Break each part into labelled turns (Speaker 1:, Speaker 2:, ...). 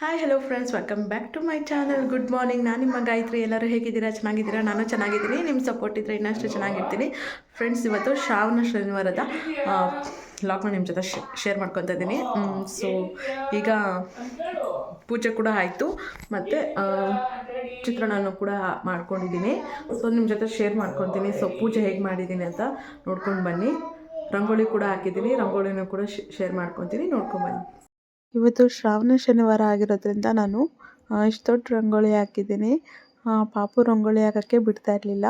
Speaker 1: Hi hello friends welcome back to my channel good morning ನಾನು ನಿಮ್ಮ ಗಾಯತ್ರಿ. ಎಲ್ಲರೂ ಹೇಗಿದ್ದೀರಾ? ಚೆನ್ನಾಗಿದ್ದೀರಾ? ನಾನು ಚೆನ್ನಾಗಿದ್ದೀನಿ. ನಿಮ್ಮ ಸಪೋರ್ಟ್ ಇದ್ದರೆ ಇನ್ನಷ್ಟು ಚೆನ್ನಾಗಿರ್ತೀನಿ. ಫ್ರೆಂಡ್ಸ್ ಇವತ್ತು ಶ್ರಾವಣ ಶನಿವಾರದ ಲಾಕ್ಡೌನ್ ನಿಮ್ಮ ಜೊತೆ ಶೇರ್ ಮಾಡ್ಕೊತಾ ಇದ್ದೀನಿ. ಸೊ ಈಗ ಪೂಜೆ ಕೂಡ ಆಯಿತು. ಮತ್ತು ಚಿತ್ರಣನೂ ಕೂಡ ಮಾಡ್ಕೊಂಡಿದ್ದೀನಿ. ಸೊ ನಿಮ್ಮ ಜೊತೆ ಶೇರ್ ಮಾಡ್ಕೊತೀನಿ. ಸೊ ಪೂಜೆ ಹೇಗೆ ಮಾಡಿದ್ದೀನಿ ಅಂತ ನೋಡ್ಕೊಂಡು ಬನ್ನಿ. ರಂಗೋಲಿ ಕೂಡ ಹಾಕಿದ್ದೀನಿ. ರಂಗೋಲಿನೂ ಕೂಡ ಶೇರ್ ಮಾಡ್ಕೊತೀನಿ. ನೋಡ್ಕೊಂಬನ್ನಿ
Speaker 2: ಇವತ್ತು ಶ್ರಾವಣ ಶನಿವಾರ ಆಗಿರೋದ್ರಿಂದ ನಾನು ಇಷ್ಟು ದೊಡ್ಡ ರಂಗೋಲಿ ಹಾಕಿದ್ದೀನಿ. ಪಾಪು ರಂಗೋಲಿ ಹಾಕೋಕ್ಕೆ ಬಿಡ್ತಾ ಇರಲಿಲ್ಲ.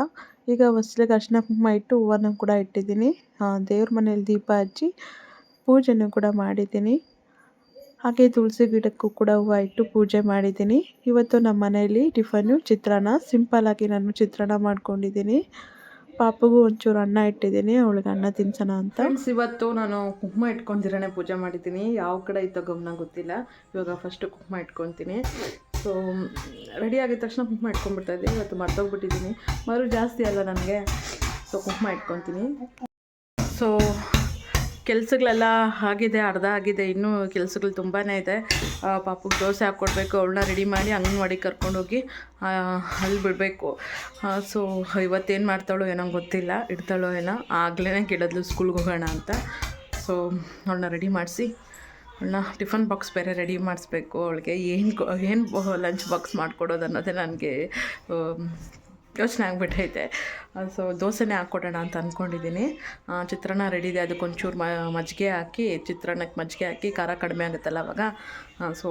Speaker 2: ಈಗ ಹೊಸ್ಲಿಗೆ ಅರ್ಶಿನ ಕುಂಕುಮ ಇಟ್ಟು ಹೂವನ್ನು ಕೂಡ ಇಟ್ಟಿದ್ದೀನಿ. ದೇವ್ರ ಮನೇಲಿ ದೀಪ ಹಚ್ಚಿ ಪೂಜೆನೂ ಕೂಡ ಮಾಡಿದ್ದೀನಿ. ಹಾಗೆ ತುಳಸಿ ಗಿಡಕ್ಕೂ ಕೂಡ ಹೂವು ಇಟ್ಟು ಪೂಜೆ ಮಾಡಿದ್ದೀನಿ. ಇವತ್ತು ನಮ್ಮ ಮನೆಯಲ್ಲಿ ಟಿಫನ್ನು ಚಿತ್ರಾನ್ನ, ಸಿಂಪಲ್ಲಾಗಿ ನಾನು ಚಿತ್ರಾನ್ನ ಮಾಡ್ಕೊಂಡಿದ್ದೀನಿ. ಪಾಪಗೂ ಒಂಚೂರು ಅನ್ನ ಇಟ್ಟಿದ್ದೀನಿ, ಅವಳಿಗೆ ಅನ್ನ ತಿನ್ಸೋಣ ಅಂತ.
Speaker 1: ಫ್ರೆಂಡ್ಸ್ ಇವತ್ತು ನಾನು ಕುಂಕುಮ ಇಟ್ಕೊಂಡಿರೋನೆ, ಪೂಜೆ ಮಾಡಿದ್ದೀನಿ. ಯಾವ ಕಡೆ ಇತ್ತೋ ಗಮನ ಗೊತ್ತಿಲ್ಲ. ಇವಾಗ ಫಸ್ಟು ಕುಂಕುಮ ಇಟ್ಕೊತೀನಿ. ಸೊ ರೆಡಿ ಆಗಿದ ತಕ್ಷಣ ಕುಂಕುಮ ಇಟ್ಕೊಂಡ್ಬಿಡ್ತಾ ಇದ್ದೀನಿ. ಇವತ್ತು ಮರ್ತೋಗ್ಬಿಟ್ಟಿದ್ದೀನಿ. ಮರು ಜಾಸ್ತಿ ಅಲ್ಲ ನನಗೆ. ಸೊ ಕುಂಕುಮ ಇಟ್ಕೊತೀನಿ. ಸೊ ಕೆಲಸಗಳೆಲ್ಲ ಆಗಿದೆ, ಅರ್ಧ ಆಗಿದೆ, ಇನ್ನೂ ಕೆಲಸಗಳು ತುಂಬಾ ಇದೆ. ಪಾಪಕ್ಕೆ ದೋಸೆ ಹಾಕ್ಕೊಡ್ಬೇಕು ಅವಳನ್ನ ರೆಡಿ ಮಾಡಿ ಅಂಗನವಾಡಿ ಕರ್ಕೊಂಡೋಗಿ ಅಲ್ಲಿ ಬಿಡಬೇಕು. ಸೊ ಇವತ್ತೇನು ಮಾಡ್ತಾಳೋ ಏನೋ ಗೊತ್ತಿಲ್ಲ, ಇಡ್ತಾಳೋ ಏನೋ ಆಗಲೇ ಕೇಳಿದ್ಲು ಸ್ಕೂಲ್ಗೆ ಹೋಗೋಣ ಅಂತ. ಸೊ ಅವಳನ್ನ ರೆಡಿ ಮಾಡಿಸಿ, ಅವಳನ್ನ ಟಿಫನ್ ಬಾಕ್ಸ್ ಬೇರೆ ರೆಡಿ ಮಾಡಿಸ್ಬೇಕು. ಅವಳಿಗೆ ಏನು ಏನು ಲಂಚ್ ಬಾಕ್ಸ್ ಮಾಡಿಕೊಡೋದು ಅನ್ನೋದೇ ನನಗೆ ಯೋಚನೆ ಆಗಿಬಿಟ್ಟೈತೆ. ಸೊ ದೋಸೆನೇ ಹಾಕ್ಕೊಡೋಣ ಅಂತ ಅಂದ್ಕೊಂಡಿದ್ದೀನಿ ಚಿತ್ರಾನ್ನ ರೆಡಿ ಇದೆ. ಅದಕ್ಕೊಂಚೂರು ಮಜ್ಜಿಗೆ ಹಾಕಿ, ಚಿತ್ರಾನ್ನಕ್ಕೆ ಮಜ್ಜಿಗೆ ಹಾಕಿ, ಖಾರ ಕಡಿಮೆ ಆಗುತ್ತಲ್ಲ ಅವಾಗ. ಸೊ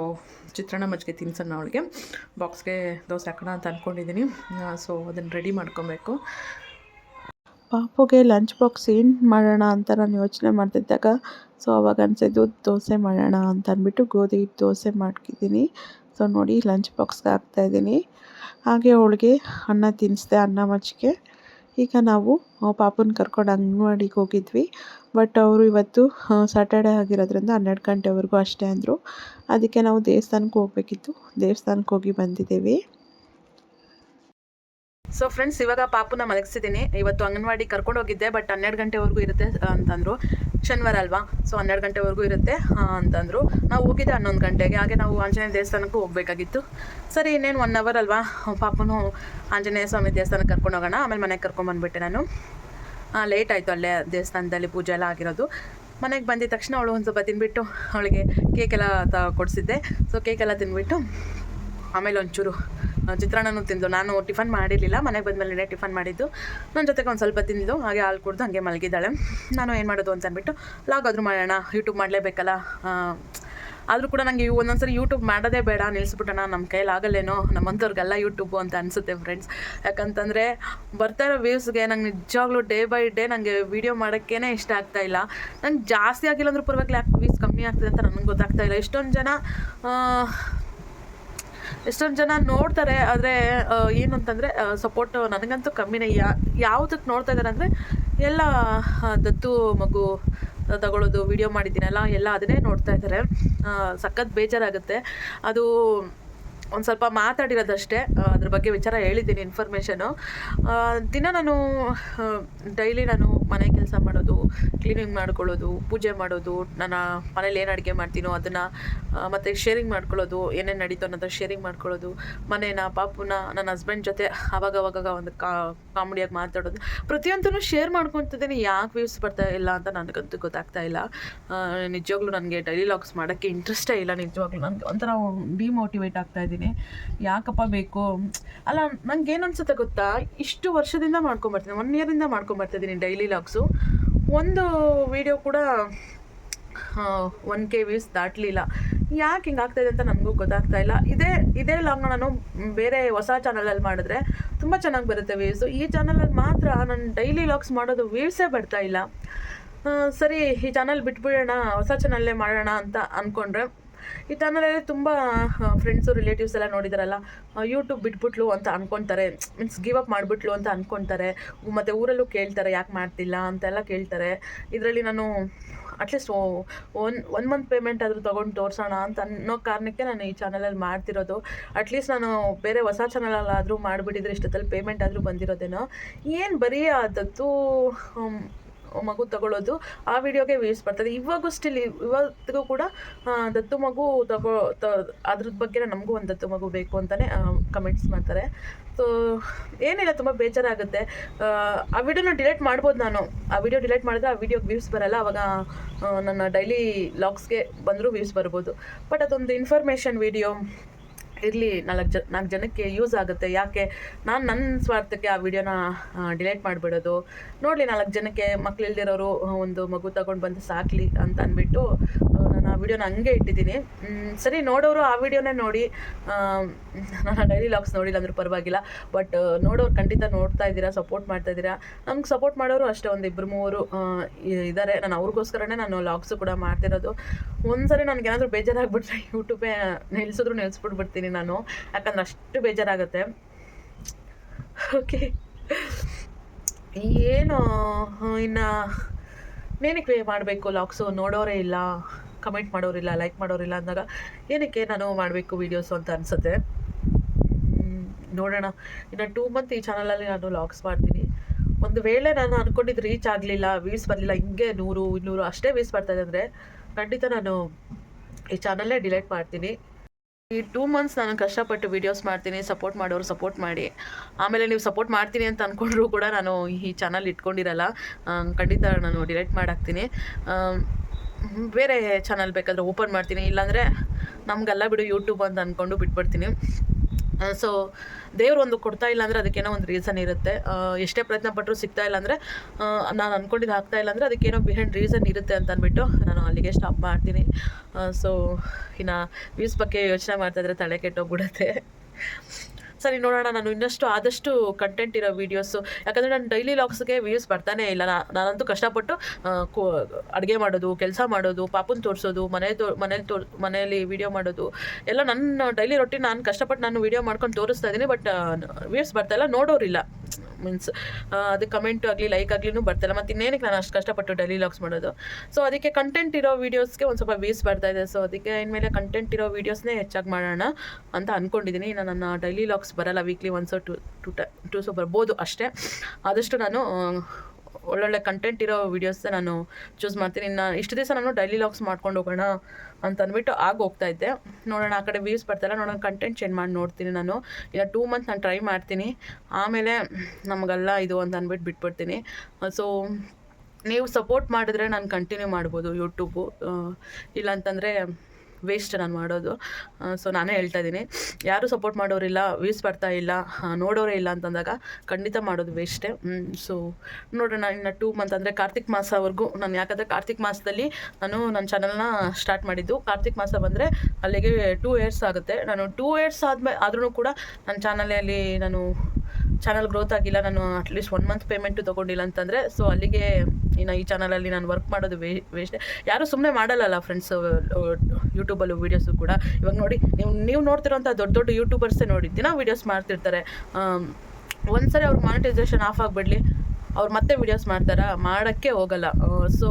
Speaker 1: ಚಿತ್ರಾನ್ನ ಮಜ್ಜಿಗೆ ತಿನ್ಸೋಣ ಅವಳಿಗೆ. ಬಾಕ್ಸ್ಗೆ ದೋಸೆ ಹಾಕೋಣ ಅಂತ ಅಂದ್ಕೊಂಡಿದ್ದೀನಿ ಸೊ ಅದನ್ನು ರೆಡಿ ಮಾಡ್ಕೊಬೇಕು.
Speaker 2: ಪಾಪುಗೆ ಲಂಚ್ ಬಾಕ್ಸ್ ಏನು ಮಾಡೋಣ ಅಂತ ನಾನು ಯೋಚನೆ ಮಾಡ್ತಿದ್ದಾಗ ಸೊ ಅವಾಗ ಅನಿಸಿದ್ದು ದೋಸೆ ಮಾಡೋಣ ಅಂತ ಅಂದ್ಬಿಟ್ಟು ಗೋಧಿ ಹಿಟ್ಟು ದೋಸೆ ಮಾಡ್ಕಿದ್ದೀನಿ ಸೊ ನೋಡಿ ಲಂಚ್ ಬಾಕ್ಸ್ಗೆ ಹಾಕ್ತಾಯಿದ್ದೀನಿ ಹಾಗೆ ಅವಳಿಗೆ ಅನ್ನ ತಿನ್ನಿಸ್ದೆ, ಅನ್ನ ಮಜ್ಜಿಗೆ. ಈಗ ನಾವು ಪಾಪನ ಕರ್ಕೊಂಡು ಅಂಗನವಾಡಿಗೆ ಹೋಗಿದ್ವಿ. ಬಟ್ ಅವರು ಇವತ್ತು ಸ್ಯಾಟರ್ಡೆ ಆಗಿರೋದ್ರಿಂದ ಹನ್ನೆರಡು ಗಂಟೆವರೆಗೂ ಅಷ್ಟೇ ಅಂದರು. ಅದಕ್ಕೆ ನಾವು ದೇವಸ್ಥಾನಕ್ಕೆ ಹೋಗಬೇಕಿತ್ತು. ದೇವಸ್ಥಾನಕ್ಕೆ ಹೋಗಿ ಬಂದಿದ್ದೀವಿ.
Speaker 1: ಸೊ ಫ್ರೆಂಡ್ಸ್ ಇವಾಗ ಪಾಪುನ ಮಲಗಿಸಿದ್ದೀನಿ ಇವತ್ತು ಅಂಗನವಾಡಿ ಕರ್ಕೊಂಡು ಹೋಗಿದ್ದೆ ಬಟ್ ಹನ್ನೆರಡು ಗಂಟೆವರೆಗೂ ಇರುತ್ತೆ ಅಂತಂದರು. ಶನಿವಾರ ಅಲ್ವಾ? ಸೊ ಹನ್ನೆರಡು ಗಂಟೆವರೆಗೂ ಇರುತ್ತೆ ಅಂತಂದರು. ನಾವು ಹೋಗಿದ್ದೆ ಹನ್ನೊಂದು ಗಂಟೆಗೆ, ಹಾಗೆ ನಾವು ಆಂಜನೇಯ ದೇವಸ್ಥಾನಕ್ಕೂ ಹೋಗಬೇಕಾಗಿತ್ತು. ಸರಿ, ಇನ್ನೇನು ಒನ್ ಅವರ್ ಅಲ್ವಾ? ಪಾಪನು ಆಂಜನೇಯ ಸ್ವಾಮಿ ದೇವಸ್ಥಾನಕ್ಕೆ ಕರ್ಕೊಂಡು ಹೋಗೋಣ, ಆಮೇಲೆ ಮನೆಗೆ ಕರ್ಕೊಂಬಂದ್ಬಿಟ್ಟೆ ನಾನು. ಲೇಟ್ ಆಯಿತು ಅಲ್ಲೇ ದೇವಸ್ಥಾನದಲ್ಲಿ ಪೂಜೆ ಎಲ್ಲ ಆಗಿರೋದು. ಮನೆಗೆ ಬಂದಿದ ತಕ್ಷಣ ಅವಳು ಒಂದು ಸ್ವಲ್ಪ ತಿನ್ಬಿಟ್ಟು ಅವಳಿಗೆ ಕೇಕೆಲ್ಲ ತ, ಕೊಡಿಸಿದ್ದೆ. ಸೊ ಕೇಕೆಲ್ಲ ತಿನ್ಬಿಟ್ಟು ಆಮೇಲೆ ಒಂಚೂರು ಚಿತ್ರಾನ್ನನೂ ತಿಂದು ನಾನು ಟಿಫನ್ ಮಾಡಿರಲಿಲ್ಲ. ಮನೆಗೆ ಬಂದಮೇಲೆ ಟಿಫನ್ ಮಾಡಿದ್ದು. ನನ್ನ ಜೊತೆಗೆ ಒಂದು ಸ್ವಲ್ಪ ತಿಂದಿದ್ದು. ಹಾಗೆ ಹಾಲು ಕುಡ್ದು ಹಾಗೆ ಮಲಗಿದ್ದಾಳೆ. ನಾನು ಏನು ಮಾಡೋದು ಅಂತ ಅಂದ್ಬಿಟ್ಟು ಆದರೂ ಮಾಡೋಣ. ಯೂಟ್ಯೂಬ್ ಮಾಡಲೇಬೇಕಲ್ಲ. ಆದರೂ ಕೂಡ ನನಗೆ ಒಂದೊಂದ್ಸರಿ ಯೂಟ್ಯೂಬ್ ಮಾಡೋದೇ ಬೇಡ. ನಿಲ್ಲಿಸ್ಬಿಟ್ಟಣ ನಮ್ಮ ಕೈಯಲ್ಲಿ ಆಗಲ್ಲೇನೋ ನಮ್ಮಂಥವ್ರಿಗೆಲ್ಲ ಯೂಟ್ಯೂಬು ಅಂತ ಅನಿಸುತ್ತೆ ಫ್ರೆಂಡ್ಸ್ ಯಾಕಂತಂದರೆ, ಬರ್ತಾ ಇರೋ ವ್ಯೂಸ್ಗೆ ನಂಗೆ ನಿಜವಾಗ್ಲೂ ಡೇ ಬೈ ಡೇ ನನಗೆ ವೀಡಿಯೋ ಮಾಡೋಕ್ಕೇ ಇಷ್ಟ ಆಗ್ತಾ ಇಲ್ಲ. ನಂಗೆ ಜಾಸ್ತಿ ಆಗಿಲ್ಲ ಅಂದ್ರೂ ಪರವಾಗಿಲ್ಲ. ಯಾಕೆ ವ್ಯೂಸ್ ಕಮ್ಮಿ ಆಗ್ತದೆ ಅಂತ ನನಗೆ ಗೊತ್ತಾಗ್ತಾ ಇಲ್ಲ. ಎಷ್ಟೊಂದು ಜನ ಎಷ್ಟೊಂದು ಜನ ನೋಡ್ತಾರೆ, ಆದರೆ ಏನು ಅಂತಂದರೆ ಸಪೋರ್ಟ್ ನನಗಂತೂ ಕಮ್ಮಿನೇ. ಯಾ ಯಾವುದಕ್ಕೆ ನೋಡ್ತಾ ಇದ್ದಾರೆ ಅಂದರೆ, ಎಲ್ಲ ದತ್ತು, ಮಗು ತಗೊಳ್ಳೋದು ವಿಡಿಯೋ ಮಾಡಿದ್ದೀನಲ್ಲ, ಎಲ್ಲ ಅದನ್ನೇ ನೋಡ್ತಾ ಇದ್ದಾರೆ ಸಖತ್ ಬೇಜಾರಾಗುತ್ತೆ. ಅದು ಒಂದು ಸ್ವಲ್ಪ ಮಾತಾಡಿರೋದಷ್ಟೇ ಅದ್ರ ಬಗ್ಗೆ ವಿಚಾರ ಹೇಳಿದ್ದೀನಿ ಇನ್ಫಾರ್ಮೇಷನು ದಿನ ನಾನು ಡೈಲಿ ನಾನು ಮನೆ ಕೆಲಸ ಮಾಡೋದು ಕ್ಲೀನಿಂಗ್ ಮಾಡ್ಕೊಳ್ಳೋದು, ಪೂಜೆ ಮಾಡೋದು, ನನ್ನ ಮನೇಲಿ ಏನು ಅಡುಗೆ ಮಾಡ್ತೀನೋ ಅದನ್ನು ಮತ್ತು ಶೇರಿಂಗ್ ಮಾಡ್ಕೊಳ್ಳೋದು, ಏನೇನು ನಡೀತೋ ಅನ್ನೋದು ಶೇರಿಂಗ್ ಮಾಡ್ಕೊಳ್ಳೋದು, ಮನೇನ, ಪಾಪುನ, ನನ್ನ ಹಸ್ಬೆಂಡ್ ಜೊತೆ ಅವಾಗವಾಗ ಒಂದು ಕಾಮಿಡಿಯಾಗಿ ಮಾತಾಡೋದು, ಪ್ರತಿಯೊಂದನ್ನು ಶೇರ್ ಮಾಡ್ಕೊತಿದ್ದೀನಿ. ಯಾಕೆ ವ್ಯೂಸ್ ಬರ್ತಾ ಇಲ್ಲ ಅಂತ ನನಗಂತೂ ಗೊತ್ತಾಗ್ತಾ ಇಲ್ಲ. ನಿಜವಾಗ್ಲೂ ನನಗೆ ಡೈಲಿ ಲಾಗ್ಸ್ ಮಾಡೋಕ್ಕೆ ಇಂಟ್ರೆಸ್ಟೇ ಇಲ್ಲ ನಿಜವಾಗ್ಲೂ. ನನಗೆ ಒಂಥರ ಡಿಮೋಟಿವೇಟ್ ಆಗ್ತಾ ಇದ್ದೀನಿ. ಯಾಕಪ್ಪ ಬೇಕು? ಅಲ್ಲ ನನಗೇನು ಅನ್ಸುತ್ತೆ ಗೊತ್ತಾ? ಇಷ್ಟು ವರ್ಷದಿಂದ ಮಾಡ್ಕೊಂಬರ್ತೀನಿ ಒನ್ ಇಯರಿಂದ ಮಾಡ್ಕೊಂಬರ್ತಿದ್ದೀನಿ ಡೈಲಿ ಲಾಗ್ಸು ಒಂದು ವಿಡಿಯೋ ಕೂಡ ಒನ್ ಕೆ ವ್ಯೂಸ್ ದಾಟಲಿಲ್ಲ. ಯಾಕೆ ಹಿಂಗೆ ಆಗ್ತಾಯಿದೆ ಅಂತ ನನಗೂ ಗೊತ್ತಾಗ್ತಾ ಇಲ್ಲ. ಇದೇ ಇದೇ ಲಾಗ್ನ ನಾನು ಬೇರೆ ಹೊಸ ಚಾನಲಲ್ಲಿ ಮಾಡಿದ್ರೆ ತುಂಬ ಚೆನ್ನಾಗಿ ಬರುತ್ತೆ ವ್ಯೂಸು ಈ ಚಾನಲಲ್ಲಿ ಮಾತ್ರ ನಾನು ಡೈಲಿ ಲಾಗ್ಸ್ ಮಾಡೋದು ವ್ಯೂಸೇ ಬರ್ತಾ ಇಲ್ಲ. ಸರಿ, ಈ ಚಾನಲ್ ಬಿಟ್ಬಿಡೋಣ, ಹೊಸ ಚಾನಲ್ಲೇ ಮಾಡೋಣ ಅಂತ ಅಂದ್ಕೊಂಡ್ರೆ ಈ ಚಾನಲಲ್ಲಿ ತುಂಬ ಫ್ರೆಂಡ್ಸು ರಿಲೇಟಿವ್ಸ್ ಎಲ್ಲ ನೋಡಿದಾರಲ್ಲ ಯೂಟ್ಯೂಬ್ ಬಿಟ್ಬಿಟ್ಲು ಅಂತ ಅಂದ್ಕೊತಾರೆ ಮೀನ್ಸ್ ಗಿವ್ ಅಪ್ ಮಾಡಿಬಿಟ್ಲು ಅಂತ ಅಂದ್ಕೊತಾರೆ ಮತ್ತು ಊರಲ್ಲೂ ಕೇಳ್ತಾರೆ, ಯಾಕೆ ಮಾಡ್ತಿಲ್ಲ ಅಂತೆಲ್ಲ ಕೇಳ್ತಾರೆ. ಇದರಲ್ಲಿ ನಾನು at least one one month payment ಆದರೂ ತೊಗೊಂಡು ತೋರಿಸೋಣ ಅಂತ ಅನ್ನೋ ಕಾರಣಕ್ಕೆ ನಾನು ಈ ಚಾನಲಲ್ಲಿ ಮಾಡ್ತಿರೋದು. ಅಟ್ಲೀಸ್ಟ್ ನಾನು ಬೇರೆ ಹೊಸ ಚಾನಲಲ್ಲಾದರೂ ಮಾಡಿಬಿಟ್ಟಿದ್ರೆ ಇಷ್ಟೊತ್ತಲ್ಲಿ ಪೇಮೆಂಟ್ ಆದರೂ ಬಂದಿರೋದೇನೋ. ಏನು ಬರೀ ಆದದ್ದು ಮಗು ತಗೊಳ್ಳೋದು ಆ ವಿಡಿಯೋಗೆ ವ್ಯೂಸ್ ಬರ್ತದೆ. ಇವಾಗೂ ಸ್ಟಿಲ್ ಇವತ್ತಿಗೂ ಕೂಡ ದತ್ತು ಮಗು ತಗೋ ತ ಅದ್ರ ಬಗ್ಗೆ ನಮಗೂ ಒಂದು ದತ್ತು ಮಗು ಬೇಕು ಅಂತಲೇ ಕಮೆಂಟ್ಸ್ ಮಾಡ್ತಾರೆ. ಸೊ ಏನಿಲ್ಲ ತುಂಬ ಬೇಜಾರಾಗುತ್ತೆ. ಆ, ವಿಡಿಯೋನ ಡಿಲೀಟ್ ಮಾಡ್ಬೋದು ನಾನು. ಆ ವಿಡಿಯೋ ಡಿಲೀಟ್ ಮಾಡಿದ್ರೆ ಆ ವಿಡಿಯೋಗೆ ವ್ಯೂಸ್ ಬರಲ್ಲ. ಅವಾಗ ನನ್ನ ಡೈಲಿ ಲಾಗ್ಸ್ಗೆ ಬಂದರೂ ವ್ಯೂಸ್ ಬರ್ಬೋದು. ಬಟ್ ಅದೊಂದು ಇನ್ಫಾರ್ಮೇಷನ್ ವಿಡಿಯೋ ಇರಲಿ, ನಾಲ್ಕು ಜನ ನಾಲ್ಕು ಜನಕ್ಕೆ ಯೂಸ್ ಆಗುತ್ತೆ. ಯಾಕೆ, ನಾನು ನನ್ನ ಸ್ವಾರ್ಥಕ್ಕೆ ಆ ವಿಡಿಯೋನ ಡಿಲೀಟ್ ಮಾಡಿಬಿಡೋದು. ನೋಡಲಿ, ನಾಲ್ಕು ಜನಕ್ಕೆ ಮಕ್ಕಳಿಲ್ದಿರೋರು ಒಂದು ಮಗು ತಗೊಂಡು ಬಂದು ಸಾಕಲಿ ಅಂತ ಅಂದ್ಬಿಟ್ಟು ನಾನು ಆ ವಿಡಿಯೋನ ಹಂಗೆ ಇಟ್ಟಿದ್ದೀನಿ. ಸರಿ, ನೋಡೋರು ಆ ವಿಡಿಯೋನೇ ನೋಡಿ. ನಾನು ಡೈಲಿ ಲಾಗ್ಸ್ ನೋಡಿಲ್ಲ ಅಂದರೂ ಪರವಾಗಿಲ್ಲ. ಬಟ್ ನೋಡೋರು ಖಂಡಿತ ನೋಡ್ತಾ ಇದ್ದೀರಾ ಸಪೋರ್ಟ್ ಮಾಡ್ತಾ ಇದ್ದೀರಾ? ನಮ್ಗೆ ಸಪೋರ್ಟ್ ಮಾಡೋರು ಅಷ್ಟೇ, ಒಂದು ಇಬ್ಬರು ಮೂವರು ಇದ್ದಾರೆ ನಾನು ಅವ್ರಿಗೋಸ್ಕರನೇ ನಾನು ಲಾಗ್ಸು ಕೂಡ ಮಾಡ್ತಿರೋದು. ಒಂದ್ಸರಿ ನನಗೇನಾದರೂ ಬೇಜಾರಾಗ್ಬಿಟ್ರೆ ಯೂಟ್ಯೂಬೇ ನಿಲ್ಸಿದ್ರು ನಿಲ್ಸ್ಬಿಟ್ಬಿಡ್ತೀನಿ ನಾನು. ಯಾಕಂದ್ರೆ ಅಷ್ಟು ಬೇಜಾರಾಗುತ್ತೆ. ಓಕೆ ಏನು ಇನ್ನು ಏನಕ್ಕೆ ಮಾಡಬೇಕು? ಲಾಕ್ಸು ನೋಡೋರೇ ಇಲ್ಲ ಕಮೆಂಟ್ ಮಾಡೋರಿಲ್ಲ ಲೈಕ್ ಮಾಡೋರಿಲ್ಲ ಅಂದಾಗ ಏನಕ್ಕೆ ನಾನು ಮಾಡಬೇಕು ವೀಡಿಯೋಸು ಅಂತ ಅನಿಸುತ್ತೆ. ನೋಡೋಣ. ಇನ್ನು ಟೂ ಮಂತ್ ಈ ಚಾನಲಲ್ಲಿ ನಾನು ಲಾಕ್ಸ್ ಮಾಡ್ತೀನಿ. ಒಂದು ವೇಳೆ ನಾನು ಅಂದ್ಕೊಂಡಿದ್ದು ರೀಚ್ ಆಗಲಿಲ್ಲ ವ್ಯೂಸ್ ಬರಲಿಲ್ಲ, ಹಿಂಗೆ ನೂರು, ಇನ್ನೂರು ಅಷ್ಟೇ ವ್ಯೂಸ್ ಬರ್ತಾಯಿದೆ ಅಂದರೆ ಖಂಡಿತ ನಾನು ಈ ಚಾನಲ್ಲೇ ಡಿಲೀಟ್ ಮಾಡ್ತೀನಿ. ಈ ಟೂ ಮಂತ್ಸ್ ನಾನು ಕಷ್ಟಪಟ್ಟು ವೀಡಿಯೋಸ್ ಮಾಡ್ತೀನಿ ಸಪೋರ್ಟ್ ಮಾಡೋರು ಸಪೋರ್ಟ್ ಮಾಡಿ. ಆಮೇಲೆ ನೀವು ಸಪೋರ್ಟ್ ಮಾಡ್ತೀನಿ ಅಂತ ಅಂದ್ಕೊಂಡ್ರೂ ಕೂಡ ನಾನು ಈ ಚಾನಲ್ ಇಟ್ಕೊಂಡಿರಲ್ಲ. ಖಂಡಿತ ನಾನು ಡಿಲೀಟ್ ಮಾಡಾಕ್ತೀನಿ. ಬೇರೆ ಚಾನಲ್ ಬೇಕಾದರೆ ಓಪನ್ ಮಾಡ್ತೀನಿ. ಇಲ್ಲಾಂದರೆ ನಮಗೆಲ್ಲ ಬಿಡು ಯೂಟ್ಯೂಬ್ ಅಂತ ಅಂದ್ಕೊಂಡು ಬಿಟ್ಬಿಡ್ತೀನಿ. ಸೊ ದೇವ್ರು ಒಂದು ಕೊಡ್ತಾ ಇಲ್ಲ ಅಂದರೆ ಅದಕ್ಕೇನೋ ಒಂದು ರೀಸನ್ ಇರುತ್ತೆ. ಎಷ್ಟೇ ಪ್ರಯತ್ನ ಪಟ್ಟರು ಸಿಗ್ತಾ ಇಲ್ಲ ಅಂದರೆ ನಾನು ಅಂದ್ಕೊಂಡಿದ್ದು ಆಗ್ತಾ ಇಲ್ಲ ಅಂದರೆ ಅದಕ್ಕೇನೋ ಬಿಹೈಂಡ್ ರೀಸನ್ ಇರುತ್ತೆ ಅಂತ ಅಂದ್ಬಿಟ್ಟು ನಾನು ಅಲ್ಲಿಗೆ ಸ್ಟಾಪ್ ಮಾಡ್ತೀನಿ. ಸೊ ಇನ್ನು ವ್ಯೂಸ್ ಬಗ್ಗೆ ಯೋಚನೆ ಮಾಡ್ತಾ ಇದ್ರೆ ತಲೆ ಕೆಟ್ಟೋಗ್ಬಿಡುತ್ತೆ. ಸರಿ ನೋಡೋಣ. ನಾನು ಇನ್ನಷ್ಟು ಆದಷ್ಟು ಕಂಟೆಂಟ್ ಇರೋ ವೀಡಿಯೋಸು ಯಾಕಂದರೆ ನಾನು ಡೈಲಿ ಲಾಕ್ಸ್ಗೆ ವ್ಯೂಸ್ ಬರ್ತಾನೆ ಇಲ್ಲ. ನಾನಂತೂ ಕಷ್ಟಪಟ್ಟು ಅಡುಗೆ ಮಾಡೋದು, ಕೆಲಸ ಮಾಡೋದು, ಪಾಪನ ತೋರಿಸೋದು, ಮನೆ ತೋ, ಮನೇಲಿ ತೋರ್ ಮನೆಯಲ್ಲಿ ವೀಡಿಯೋ ಮಾಡೋದು, ಎಲ್ಲ ನನ್ನ ಡೈಲಿ ರೊಟ್ಟಿ ನಾನು ಕಷ್ಟಪಟ್ಟು ನಾನು ವೀಡಿಯೋ ಮಾಡ್ಕೊಂಡು ತೋರಿಸ್ತಾ ಇದ್ದೀನಿ ಬಟ್ ವ್ಯೂಸ್ ಬರ್ತಾಯಿಲ್ಲ ನೋಡೋರಿಲ್ಲ. ಮೀನ್ಸ್ ಅದು ಕಮೆಂಟ್ ಆಗಲಿ ಲೈಕ್ ಆಗ್ಲಿನೂ ಬರ್ತಿಲ್ಲ. ಮತ್ತು ಇನ್ನೇನಕ್ಕೆ ನಾನು ಅಷ್ಟು ಕಷ್ಟಪಟ್ಟು ಡೈಲಿ ಲಾಗ್ಸ್ ಮಾಡೋದು? ಸೊ ಅದಕ್ಕೆ ಕಂಟೆಂಟ್ ಇರೋ ವೀಡಿಯೋಸ್ಗೆ ಒಂದು ಸ್ವಲ್ಪ ವೀಸ್ ಬರ್ತಾ ಇದೆ. ಸೊ ಅದಕ್ಕೆ ಇನ್ಮೇಲೆ ಕಂಟೆಂಟ್ ಇರೋ ವೀಡಿಯೋಸ್ನೇ ಹೆಚ್ಚಾಗಿ ಮಾಡೋಣ ಅಂತ ಅಂದ್ಕೊಂಡಿದ್ದೀನಿ ಇನ್ನು ನನ್ನ ಡೈಲಿ ಲಾಗ್ಸ್ ಬರಲ್ಲ weekly once or two two ಟ ಸೊ ಬರ್ಬೋದು ಅಷ್ಟೇ. ಆದಷ್ಟು ನಾನು ಒಳ್ಳೊಳ್ಳೆ ಕಂಟೆಂಟ್ ಇರೋ ವೀಡಿಯೋಸ್ ನಾನು ಚೂಸ್ ಮಾಡ್ತೀನಿ. ಇನ್ನು ಇಷ್ಟು ದಿವಸ ನಾನು ಡೈಲಿ ಲಾಗ್ಸ್ ಮಾಡ್ಕೊಂಡು ಹೋಗೋಣ ಅಂತ ಅಂದ್ಬಿಟ್ಟು ಆಗ ಹೋಗ್ತಾ ಇದ್ದೆ. ನೋಡೋಣ, ಆ ಕಡೆ ವ್ಯೂಸ್ ಬರ್ತಾಯಿಲ್ಲ ನೋಡೋಣ ಕಂಟೆಂಟ್ ಚೇಂಜ್ ಮಾಡಿ ನೋಡ್ತೀನಿ ನಾನು. ಇನ್ನು ಟೂ ಮಂತ್ ನಾನು ಟ್ರೈ ಮಾಡ್ತೀನಿ. ಆಮೇಲೆ ನಮಗೆಲ್ಲ ಇದು ಅಂತ ಅಂದ್ಬಿಟ್ಟು ಬಿಟ್ಬಿಡ್ತೀನಿ. ಸೊ ನೀವು ಸಪೋರ್ಟ್ ಮಾಡಿದ್ರೆ ನಾನು ಕಂಟಿನ್ಯೂ ಮಾಡ್ಬೋದು ಯೂಟ್ಯೂಬು ಇಲ್ಲಾಂತಂದರೆ ವೇಸ್ಟ್ ನಾನು ಮಾಡೋದು. ಸೊ ನಾನೇ ಹೇಳ್ತಾ ಇದ್ದೀನಿ. ಯಾರೂ ಸಪೋರ್ಟ್ ಮಾಡೋರಿಲ್ಲ ವ್ಯೂಸ್ ಬರ್ತಾ ಇಲ್ಲ ನೋಡೋರೇ ಇಲ್ಲ ಅಂತಂದಾಗ ಖಂಡಿತ ಮಾಡೋದು ವೇಸ್ಟೇ ಸೊ ನೋಡೋಣ ಇನ್ನು ಟೂ ಮಂತ್ ಅಂದರೆ ಕಾರ್ತಿಕ್ ಮಾಸವರೆಗೂ ನಾನು ಯಾಕಂದರೆ ಕಾರ್ತಿಕ್ ಮಾಸದಲ್ಲಿ ನಾನು ನನ್ನ ಚಾನಲ್ನ ಸ್ಟಾರ್ಟ್ ಮಾಡಿದ್ದು. ಕಾರ್ತಿಕ್ ಮಾಸ ಬಂದರೆ ಅಲ್ಲಿಗೆ ಟೂ ಇಯರ್ಸ್ ಆಗುತ್ತೆ. ನಾನು ಟೂ ಇಯರ್ಸ್ ಆದ್ಮೇಲೆ ಆದ್ರೂ ಕೂಡ ನನ್ನ ಚಾನಲಲ್ಲಿ ನಾನು ಚಾನಲ್ ಗ್ರೋತ್ ಆಗಿಲ್ಲ. ನಾನು at least one month payment ತೊಗೊಂಡಿಲ್ಲ ಅಂತಂದರೆ ಸೊ ಅಲ್ಲಿಗೆ ಇನ್ನು ಈ ಚಾನಲಲ್ಲಿ ನಾನು ವರ್ಕ್ ಮಾಡೋದು ವೇ ವೇಸ್ಟ್ ಯಾರೂ ಸುಮ್ಮನೆ ಮಾಡಲ್ಲಲ್ಲ ಫ್ರೆಂಡ್ಸ್ ಯೂಟ್ಯೂಬಲ್ಲೂ ವೀಡಿಯೋಸು ಕೂಡ. ಇವಾಗ ನೋಡಿ, ನೀವು ನೀವು ನೋಡ್ತಿರೋಂಥ ದೊಡ್ಡ ದೊಡ್ಡ ಯೂಟ್ಯೂಬರ್ಸೇ ನೋಡಿ, ದಿನ ವೀಡಿಯೋಸ್ ಮಾಡ್ತಿರ್ತಾರೆ. ಒಂದು ಒಂದ್ಸರಿ ಅವ್ರ ಮಾನಿಟೈಸೇಷನ್ ಆಫ್ ಆಗಿಬಿಡ್ಲಿ. ಅವ್ರು ಮತ್ತೆ ವೀಡಿಯೋಸ್ ಮಾಡ್ತಾರಾ? ಮಾಡೋಕ್ಕೆ ಹೋಗಲ್ಲ. ಸೊ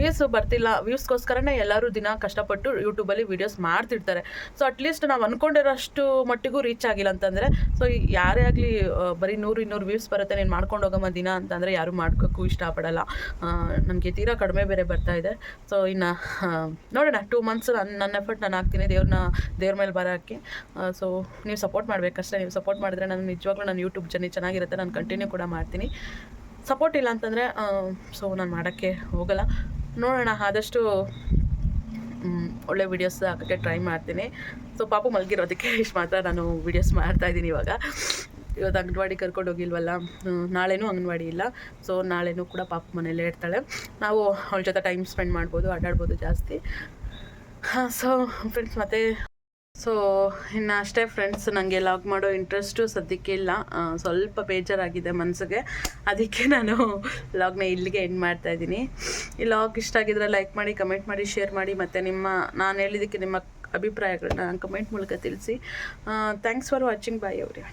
Speaker 1: ವ್ಯೂಸ್ ಬರ್ತಿಲ್ಲ. ವ್ಯೂಸ್ಗೋಸ್ಕರನೇ ಎಲ್ಲರೂ ದಿನ ಕಷ್ಟಪಟ್ಟು ಯೂಟ್ಯೂಬಲ್ಲಿ ವೀಡಿಯೋಸ್ ಮಾಡ್ತಿರ್ತಾರೆ. ಸೊ ಅಟ್ಲೀಸ್ಟ್ ನಾವು ಅಂದ್ಕೊಂಡಿರೋಷ್ಟು ಮಟ್ಟಿಗೂ ರೀಚ್ ಆಗಿಲ್ಲ ಅಂತಂದರೆ ಸೊ ಯಾರೇ ಆಗಲಿ ಬರೀ ನೂರು ಇನ್ನೂರು ವ್ಯೂಸ್ ಬರುತ್ತೆ, ನೀನು ಮಾಡ್ಕೊಂಡು ಹೋಗಮ್ಮ ದಿನ ಅಂತಂದರೆ ಯಾರೂ ಮಾಡ್ಕೋಕ್ಕೂ ಇಷ್ಟಪಡಲ್ಲ. ನನಗೆ ತೀರಾ ಕಡಿಮೆ ಬೇರೆ ಬರ್ತಾ ಇದೆ. ಸೊ ಇನ್ನು ನೋಡೋಣ. ಟೂ ಮಂತ್ಸ್ ನನ್ನ ನನ್ನ ಎಫರ್ಟ್ ನಾನು ಹಾಕ್ತೀನಿ ದೇವ್ರನ್ನ ದೇವ್ರ ಮೇಲೆ ಬರೋಕ್ಕೆ. ಸೊ ನೀವು ಸಪೋರ್ಟ್ ಮಾಡಬೇಕಷ್ಟೇ. ನೀವು ಸಪೋರ್ಟ್ ಮಾಡಿದ್ರೆ ನಾನು ನಿಜವಾಗ್ಲೂ ನಾನು ಯೂಟ್ಯೂಬ್ ಜರ್ನಿ ಚೆನ್ನಾಗಿರುತ್ತೆ. ನಾನು ಕಂಟಿನ್ಯೂ ಕೂಡ ಮಾಡ್ತೀನಿ. ಸಪೋರ್ಟ್ ಇಲ್ಲ ಅಂತಂದರೆ ಸೊ ನಾನು ಮಾಡೋಕ್ಕೆ ಹೋಗಲ್ಲ. ನೋಡೋಣ, ಆದಷ್ಟು ಒಳ್ಳೆ ವೀಡಿಯೋಸ್ ಹಾಕೋಕ್ಕೆ ಟ್ರೈ ಮಾಡ್ತೀನಿ. ಸೊ ಪಾಪು ಮಲಗಿರೋದಕ್ಕೆ ಇಷ್ಟು ಮಾತ್ರ ನಾನು ವೀಡಿಯೋಸ್ ಮಾಡ್ತಾಯಿದ್ದೀನಿ ಇವಾಗ. ಇವತ್ತು ಅಂಗನವಾಡಿ ಕರ್ಕೊಂಡು ಹೋಗಿಲ್ವಲ್ಲ ನಾಳೆನೂ ಅಂಗನವಾಡಿ ಇಲ್ಲ. ಸೊ ನಾಳೆನೂ ಕೂಡ ಪಾಪು ಮನೇಲೇ ಇರ್ತಾಳೆ. ನಾವು ಅವಳ ಜೊತೆ ಟೈಮ್ ಸ್ಪೆಂಡ್ ಮಾಡ್ಬೋದು, ಆಟಾಡ್ಬೋದು ಜಾಸ್ತಿ. ಹಾಂ ಸೊ ಫ್ರೆಂಡ್ಸ್ ಮತ್ತೆ ಸೊ ಇನ್ನು ಅಷ್ಟೇ ಫ್ರೆಂಡ್ಸ್ ನನಗೆ ಲಾಗ್ ಮಾಡೋ ಇಂಟ್ರೆಸ್ಟು ಸದ್ಯಕ್ಕೆ ಇಲ್ಲ. ಸ್ವಲ್ಪ ಬೇಜಾರಾಗಿದೆ ಮನಸ್ಸಿಗೆ ಅದಕ್ಕೆ ನಾನು ಲಾಗ್ನ ಇಲ್ಲಿಗೆ ಎಂಡ್ ಮಾಡ್ತಾ ಇದ್ದೀನಿ. ಈ ಲಾಗ್ ಇಷ್ಟ ಆಗಿದ್ರೆ ಲೈಕ್ ಮಾಡಿ ಕಮೆಂಟ್ ಮಾಡಿ ಶೇರ್ ಮಾಡಿ, ಮತ್ತು ನಿಮ್ಮ, ನಾನು ಹೇಳಿದ್ದಕ್ಕೆ ನಿಮ್ಮ ಅಭಿಪ್ರಾಯಗಳನ್ನ ಕಮೆಂಟ್ ಮೂಲಕ ತಿಳಿಸಿ. ಥ್ಯಾಂಕ್ಸ್ ಫಾರ್ ವಾಚಿಂಗ್ ಬಾಯ್ ಅವ್ರಿಗೆ